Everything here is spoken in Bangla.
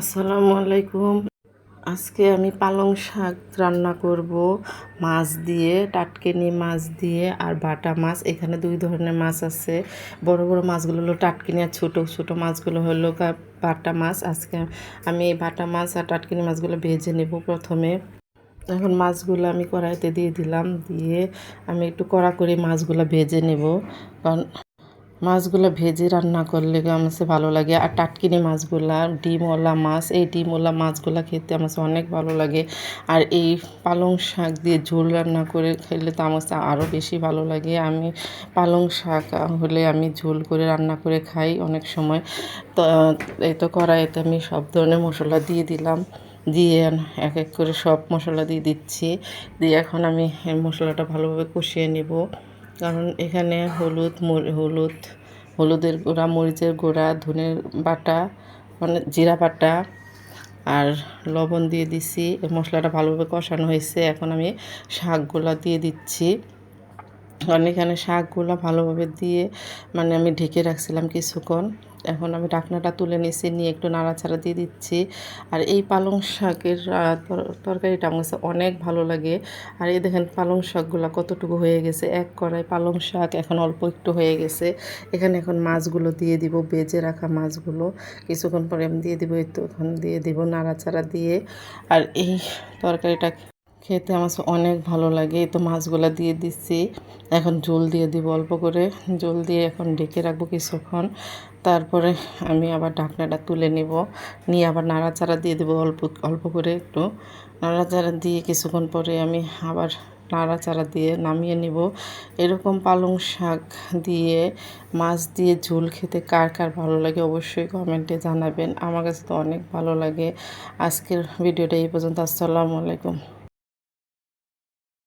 আসসালামু আলাইকুম। আজকে আমি পালং শাক রান্না করব। মাছ দিয়ে, টাটকেনি মাছ দিয়ে আর বাটা মাছ। এখানে দুই ধরনের মাছ আছে। বড় বড় মাছগুলো হলো টাটকিনি আর ছোটো ছোটো মাছগুলো হলো বাটা মাছ। আজকে আমি এই বাটা মাছ আর টাটকিনি মাছগুলো ভেজে নেব প্রথমে। এখন মাছগুলো আমি কড়াইতে দিয়ে দিলাম। দিয়ে আমি একটু কড়া করে মাছগুলো ভেজে নেব। কারণ মাছগুলো ভেজে রান্না করলে আমার কাছে ভালো লাগে। আর টাটকিনি মাছগুলা, ডিমওয়ালা মাছ, এই ডিমওয়ালা মাছগুলা খেতে আমার অনেক ভালো লাগে। আর এই পালং শাক দিয়ে ঝোল রান্না করে খেলে তো আমার আরও বেশি ভালো লাগে। আমি পালং শাক হলে আমি ঝোল করে রান্না করে খাই অনেক সময়। তো, এই তো কড়াইতে আমি সব ধরনের মশলা দিয়ে দিলাম। দিয়ে এক এক করে সব মশলা দিয়ে দিচ্ছি। দিয়ে এখন আমি মশলাটা ভালোভাবে কষিয়ে নেব। কারণ এখানে হলুদ হলুদ, হলুদের গুঁড়া, মরিচের গুঁড়া, ধনের বাটা মানে জিরা বাটা আর লবণ দিয়ে দিছি। মশলাটা ভালোভাবে কষানো হয়েছে। এখন আমি শাকগুলা দিয়ে দিচ্ছি। কারণ এখানে শাকগুলো ভালোভাবে দিয়ে মানে আমি ঢেকে রাখছিলাম কিছুক্ষণ। এখন আমি ঢাকনাটা তুলে নিছি, নিয়ে একটু নাড়াচাড়া দিয়ে দিচ্ছি। আর এই পালং শাকের তরকারিটা আমার কাছে অনেক ভালো লাগে। আর এই দেখেন পালং শাকগুলো কতটুকু হয়ে গেছে। এক কড়াই পালং শাক এখন অল্প একটু হয়ে গেছে। এখানে এখন মাছগুলো দিয়ে দিব, বেজে রাখা মাছগুলো। কিছুক্ষণ পরে আমি দিয়ে দিব তো এখন দিয়ে দিব নাড়াচাড়া দিয়ে। আর এই তরকারিটা খেতে আমার অনেক ভালো লাগে। এই তো মাছগুলো দিয়ে দিচ্ছি। এখন ঝোল দিয়ে দিব অল্প করে। ঝোল দিয়ে এখন ডেকে রাখব কিছুক্ষণ। তারপরে আমি আবার ঢাকনাটা তুলে নেব। নিয়ে আবার নাড়াচাড়া দিয়ে দেবো অল্প অল্প করে একটু। নাড়াচাড়া দিয়ে কিছুক্ষণ পরে আমি আবার নাড়াচাড়া দিয়ে নামিয়ে নিব। এরকম পালং শাক দিয়ে, মাছ দিয়ে ঝোল খেতে কার কার ভালো লাগে অবশ্যই কমেন্টে জানাবেন। আমার কাছে তো অনেক ভালো লাগে। আজকের ভিডিওটা এই পর্যন্ত। আসসালামু আলাইকুম।